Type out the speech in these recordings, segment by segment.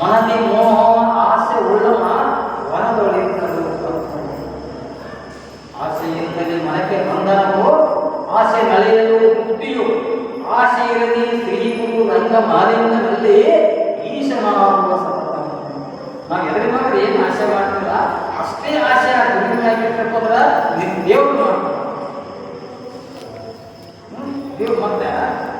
మనది మోహం ఆశ ఉళ్ళమ ಆಸೆ ಆಸೆಯಿಂದಲೇ ಮನಕ್ಕೆ ಬಂಧನವು ಆಸೆ ನಲೆಯಲು ಬುದ್ಧಿಯು ಆಸೆ ಇರಲಿ ಸ್ತ್ರೀಗೂ ರಂಗ ಮಾಲಿನ್ಯದಲ್ಲಿ ಈಶ ಮಾಡುವ ನಾವು ಎದುರಿ ಮಾಡಿದ್ರೆ ಏನು ಆಸೆ ಮಾಡ್ತಿಲ್ಲ ಅಷ್ಟೇ ಆಸೆ ಆ ನಿಮ್ಮ ದೇವ್ರು ಮಾಡ್ತಾರೆ ದೇವ್ರು ಮತ್ತೆ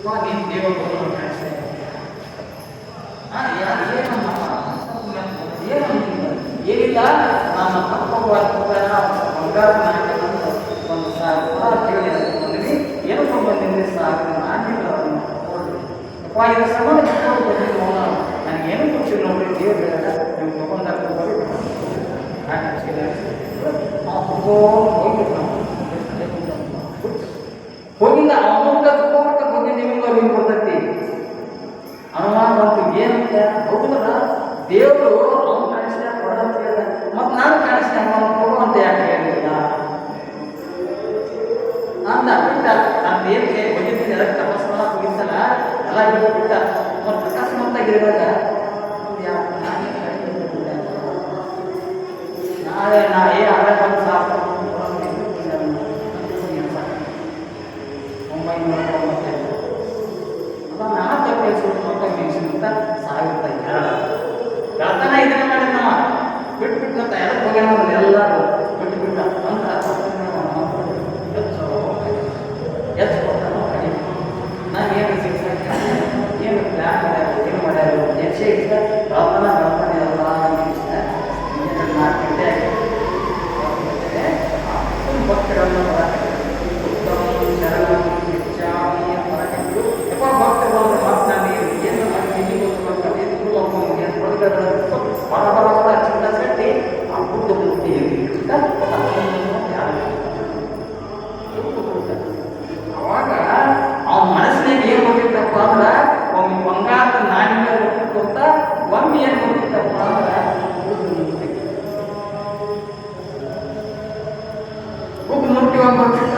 ನೀನು ದೇವರು ಕಾಣಿಸ್ತಾ ಏನಿಲ್ಲ ನಮ್ಮ ತಪ್ಪವಾದ ಬಂಗಾರ ಒಂದು ಸಾವಿರ ಏನು ಸಂಬಂಧ ಸಾರ್ ನಾನು ಸಂಬಂಧ ಒಂದು ಏನು ಹೌದಲ್ಲ? ದೇವರು ಅವ್ನು ಕಾಣಿಸ್ತಾ ಕೊಡಂತ ಹೇಳಿದ ಮತ್ತು ನಾನು ಕಾಣಿಸ್ತಾ ಕೊಡು ಅಂತ ಯಾಕೆ ಹೇಳಿಲ್ಲ? ಅಂತ ಬಿಟ್ಟ ನಾನು ದೇವರಿಗೆ ಬಂದಿದ್ದೀನಿ ಅದಕ್ಕೆ ತಪಸ್ ಮಾಡಕ್ಕೆ ಹೋಗಿದ್ದಲ್ಲ ಎಲ್ಲ ಇದು ಬಿಟ್ಟ. ಮತ್ತು ಅಕಸ್ಮಾತ್ತಾಗಿರುವಾಗ ನಾಳೆ ನಾ ಏ ಆಗಲ್ಲ ಅವನ್ನೆಲ್ಲ ಬಿಟ್ಟುಬಿಟ್ಟ ಅಂತ ಹೆಚ್ಚು ಹೆಚ್ಚು ಕೊಡ್ತಾನೋ ನಾನು ಏನು ಸಿಕ್ಸ್ ಏನು ಪ್ಲ್ಯಾನ್ ಮಾಡ್ಯಾರ? ಏನು ಮಾಡ್ಯಾರ? Thank you.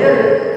there